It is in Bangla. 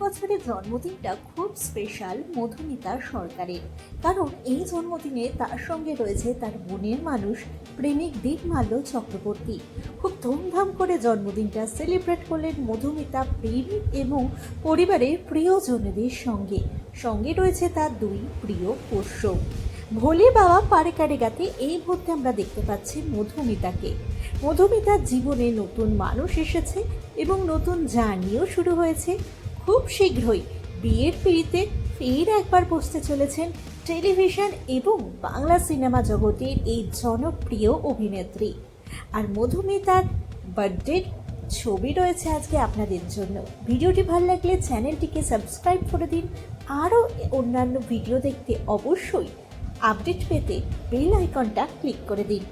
বছরের জন্মদিনটা খুব স্পেশাল মধুমিতা সরকারের। কারণ এই জন্মদিনে তার সঙ্গে রয়েছে তার বোনের মানুষ প্রেমিক দীপমাল্য চক্রবর্তী। খুব ধুমধাম করে জন্মদিনটা সেলিব্রেট করলেন মধুমিতা প্রেমিক এবং পরিবারের প্রিয়জনদের সঙ্গে। সঙ্গে রয়েছে তার দুই প্রিয় পোষ্য। ভোলে বাবা পারে কারে গাতে এই মুহূর্তে আমরা দেখতে পাচ্ছি মধুমিতাকে। মধুমিতার জীবনে নতুন মানুষ এসেছে এবং নতুন জার্নিও শুরু হয়েছে। খুব শীঘ্রই বিয়ের পিড়িতে ফের একবার বসতে চলেছেন টেলিভিশন এবং বাংলা সিনেমা জগতের এই জনপ্রিয় অভিনেত্রী। আর মধুমিতার বার্থডের ছবি রয়েছে আজকে আপনাদের জন্য। ভিডিওটি ভালো লাগলে চ্যানেলটিকে সাবস্ক্রাইব করে দিন। আরও অন্যান্য ভিডিও দেখতে অবশ্যই আপডেট পেতে বেল আইকনটা ক্লিক করে দিন।